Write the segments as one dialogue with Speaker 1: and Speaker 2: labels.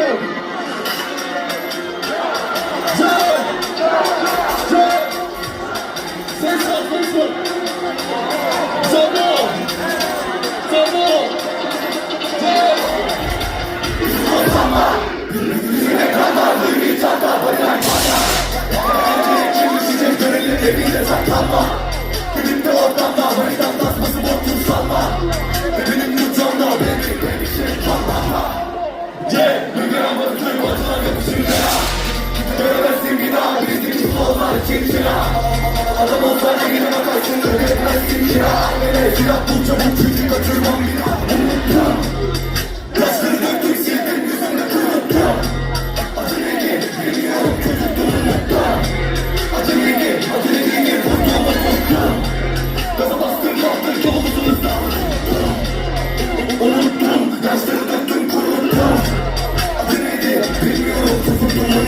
Speaker 1: Canım. Canım.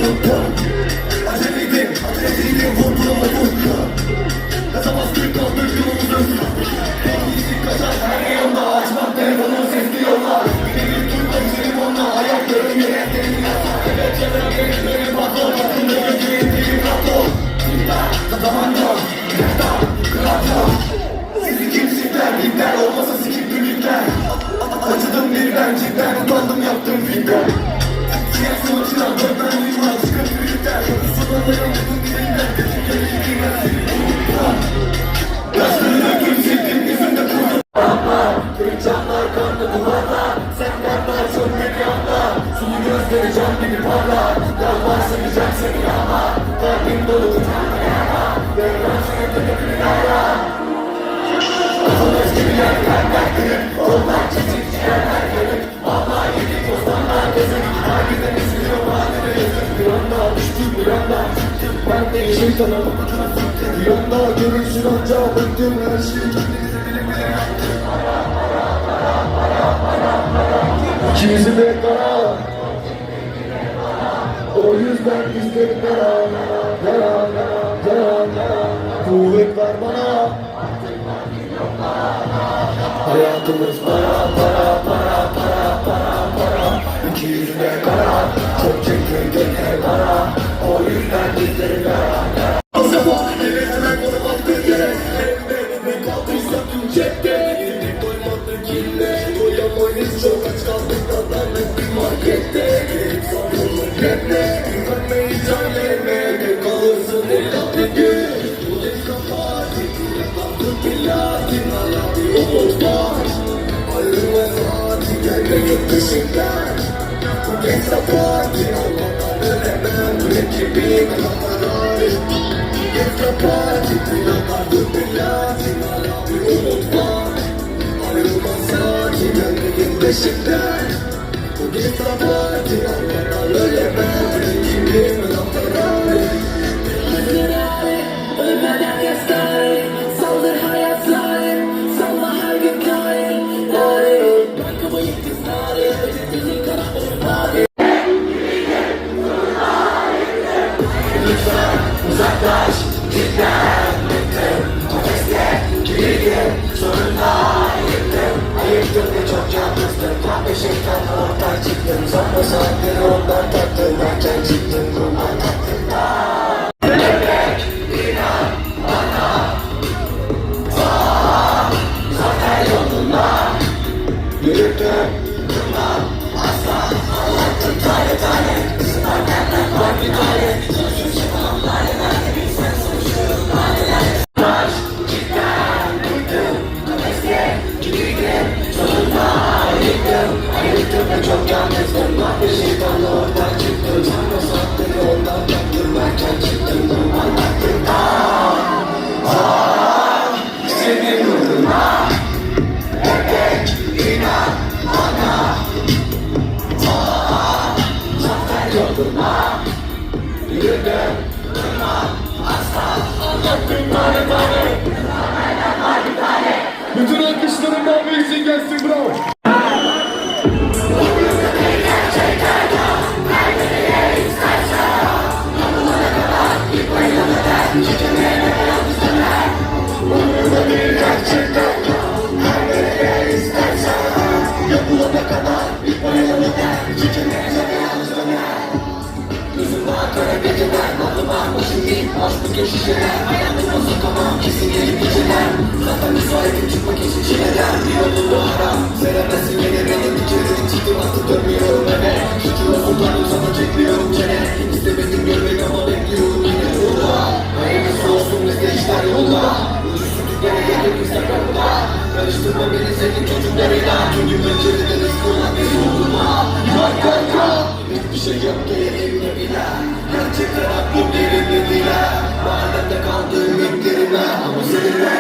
Speaker 1: Aceleydim, aceleydim, vur buramı vur Kazamaz Türk kaldır yolumuzun Teknisik kaçar her yanında Açmam telefonum sesli yollar Yine bir turda içerim yere denilen Evet çevrem gereklerim patron Yakında gözlerim dilim patron Kimler, zaman yok Kimler, kral yok Sizi kimsikler, kimler olmasa sikip dünlükler Acıdım birden cidden Utandım yaptığım filmden Siyah sonuçlar, dönmem Kırıkcanlar kanlı duvarlar Sen kanlar çöldük yanlar Sulu gözleri can gibi parlar. Yalvar seveceğim seni ama Kalbim dolu. Yolda görürsün ancak bıktım her şeyi İkimizin de kara O yüzden bizleri kara Kara kara kara Kuvvet ver bana. Hayatımız para para Dışından Bu parti Olmadan ölemem Rakibim Kaparar Genç parti Kaldık billahi Hala bir umut var Ayrılma saati Gelme yurt dışından Bu genç parti Olmadan ölemem Rakibim Zafer yolunda Yürüdüm Durmam asla Anlattım tane tane Kısımlardan var bir tane Taş cidden bıktım Kafeste girdim Sonunda yıktım Ayıktım ve çok yalnızdım Kahve değil Aşkı geçişler Hayatıma sokamam Kesin yeni geceler Zaten müsaitim çıkmak için çileler Bir yolun bu ara Seremezsin beni benim bir kere çıktım Artık dönmüyorum eve Şükür olsun tanrım sana çekmiyorum çene İstemedim görmek ama bekliyorum yine burada Hayırlısı olsun bizde işler yolda Ucuzsuzluklara gelip bizler kapıda Karıştırma beni senin çocuklarıyla Tüm gün pencerede rızkı olan bir yoluma Yay yay yay Hiçbir şey yoktu elimde bile Gerçekten aklım yerinde bile Mahallemde kaldığım beklerime Ama seninle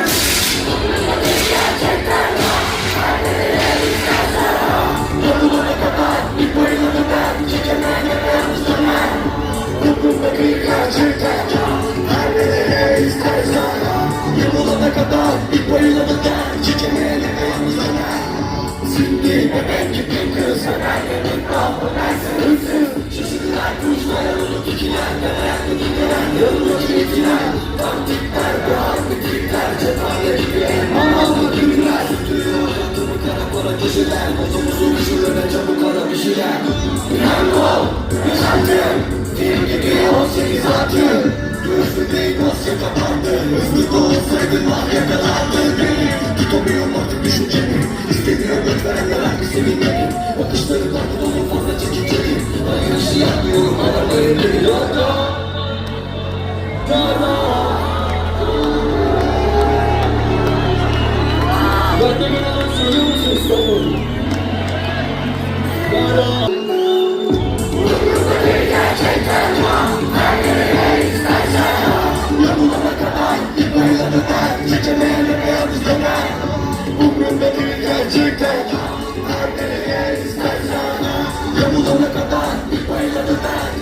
Speaker 1: Yapılana kadar bir bayılanı ben yalnız dönem Umrumda bir gerçekten nereye istersen Yapılana kadar bir bayılanı ben Çekemene yalnız dönem Şimdi bebek gibi kız Hemen yemek kahvelerse hırsız Şaşırdılar kuşlar Olup ikiler Neler dediler Yıllık yetiler Taktikler ve harbitikler Cephane gibi elmalı günler Tutuyor hayatımı kara para kişiler Bozumuzu kışılığına çabuk ara bir şeyler Piyango Yaşandım Film gibi 18 atım Gözlü değil dosya kapandı Hızlı da olsaydın ah Çekemeyene beyaz dönem Umrumda değil gerçekten. Her nereye istersen. Yapılana kadar bir bayılanı ben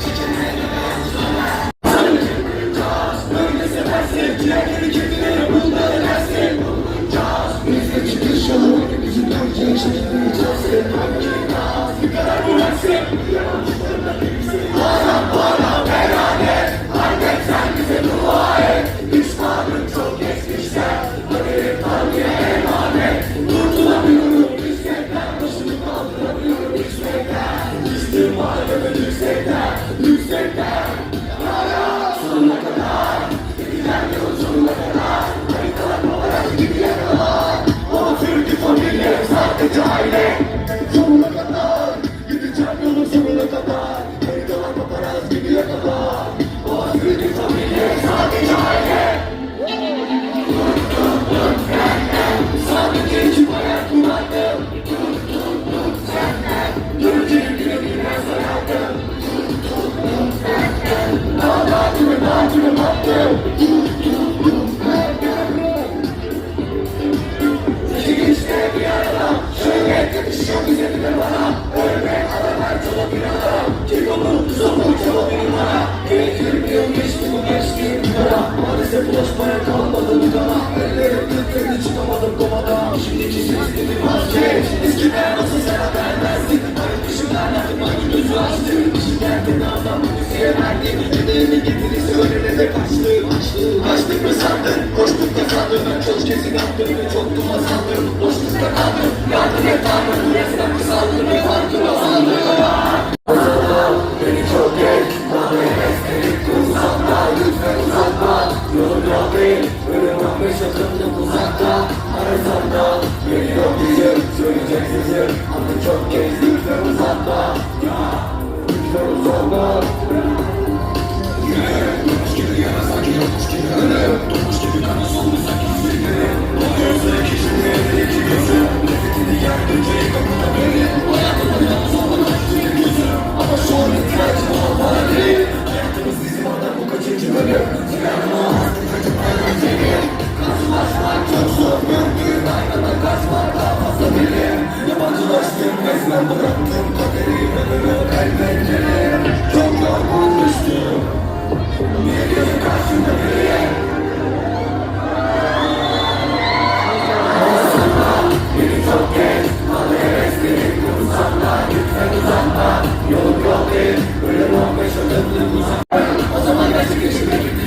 Speaker 1: Kara maalesef ulaşmaya kalmadı bu kana Ellerim titredi çıkamadım komada Şimdiki sistemi vazgeç Eskiden nasıl sana vermezdik Hayır dışından yaptım hangi gözü açtı İşi geldi adam müziğe verdi Bedeğini getirisi önüne de kaçtı Kaçtı Kaçtık mı sandın Koştuk da sandın. Ben çok kesin yaptım ve çok duma sandım Boşlukta kaldım Yardım et. Tanrım Resmen kısaldım ve sandım bu Thank you.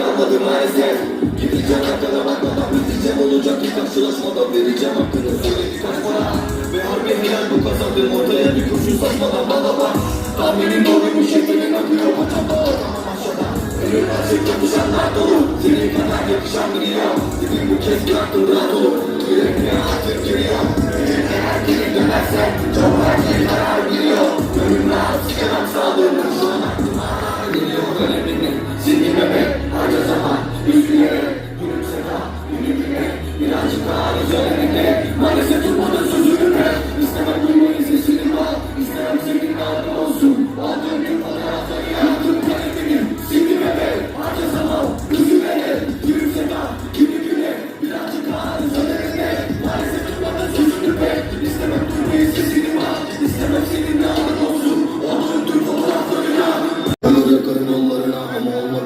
Speaker 1: Kalmadı maalesef. Gideceğim arkana bakmadan biteceğim olacak bir karşılaşmadan vereceğim hakkını Söyle. Birkaç para Ve harbi helal bu kazandığım ortaya bir kurşun saçmadan bana bak. Tahminim doğruymuş şeklinin akıyor paçamda Ortamam aşağıda Ölüm gerçek yapışanlar dolu Senin kadar yakışan biri yok Dedim bu kez bıraktım rahat olup Yüreğime artık giriyor. Yüreğime her geri dönersen Çok erken karar veriyor. Gönlüm rahat çıkaram sağlığını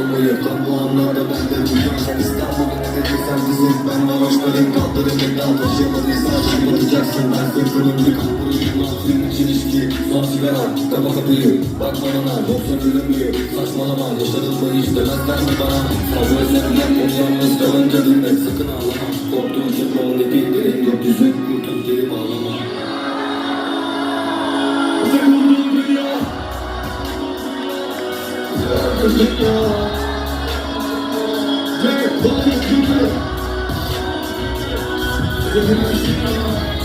Speaker 1: olmayı Tam bu anlarda ben de bulacağım İstanbul'un ne desem bizim Ben Maraşların kaldırımında Taşıyamadıysan anlatacaksın Ben sırtımın bir kampuruyum Altın için ilişki Son sigara Kapa kapıyı Bakma bana Yoksa ölümlü Saçmalama Yaşadın mı hiç demezler mi bana? Fazla özlemden Onu yalnız kalınca dinle. Sakın ağlama Korktuğun çıkmamın ipi Derin gökyüzü Kurtul 느껴 내 머리 그대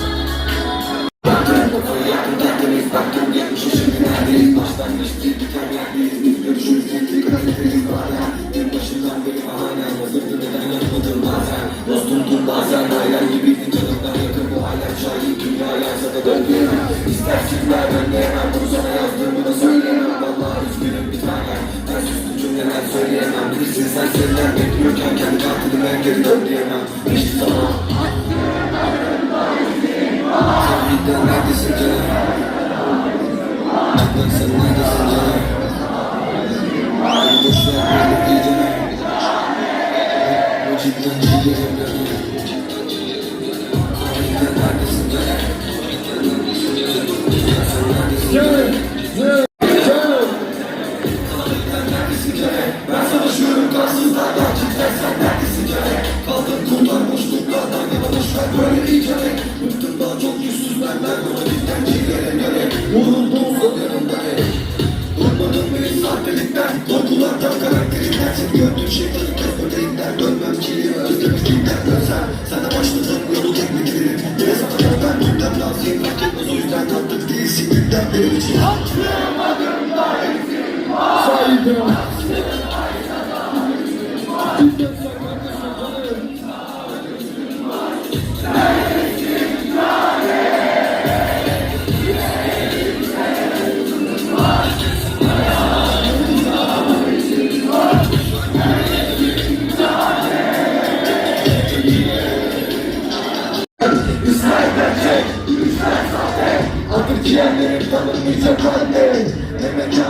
Speaker 1: söyleyemem. Bilirsin sen seriler bekliyorken kendi katilime geri dön diyemem. Hiç sana birden neredesin canım? Bak sen neredesin canım? Beni boş ver sikerek Ben savaşıyorum kansızlarla Titrer sen dertli sikerek Kaldım kurtar boşluklardan ya da boşver. Böyle iyicerek Bıktım daha çok yüzsüzlerden Robotikten çiğlerim gerek Vuruldum sanıyorum gerek. Durmadım bir sahtelikten. Korkulardan karakterimden Sen gördüğün şeyleri kesmediğimden Dönmem çiğliğe özlemişliğimden Ölsem sana başladım yolu tek mi giderim Yine sana yok ben gündem lazım Fark etmez. O yüzden tatlı değilsin gündem benim için Hatırlamadım daha eksik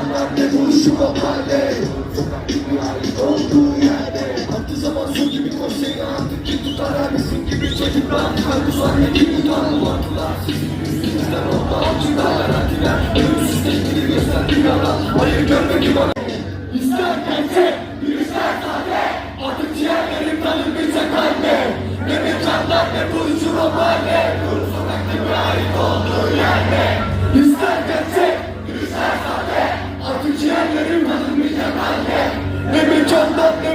Speaker 1: Anlam ne bu şu makale Sokak dünyayı olduğu yerde Aklı zaman su gibi koş seni artık kim tutar Herkesin gibi çocuklar Her uzak ne kim tutar bu akılar Sizin yüzünüzden oldu avcılar Garantiler Ölümsüz tehdidi göster dünyadan Hayır görme ki bana İster kente ister sade Artık ciğerlerim tanır bir çakalde Ne bir çatlar ne bu şu romane Kuru sokak gibi ait olduğu yerde İster kente Ne mekandan ne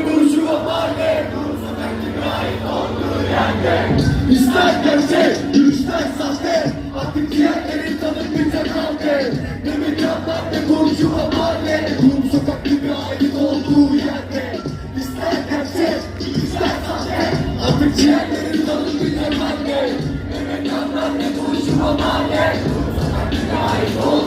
Speaker 1: o mahalle. Gibi ait olduğu yerde İster gerçek, ister sahte. Artık ciğerlerim tanınmayacak halde. Ne mekandan ne o mahalle. Gibi ait olduğu yerde. İster gerçek, ister sahte. Artık ciğerlerim tanınmayacak halde. Ne mekandan ne o mahalle. Gibi ait olduğu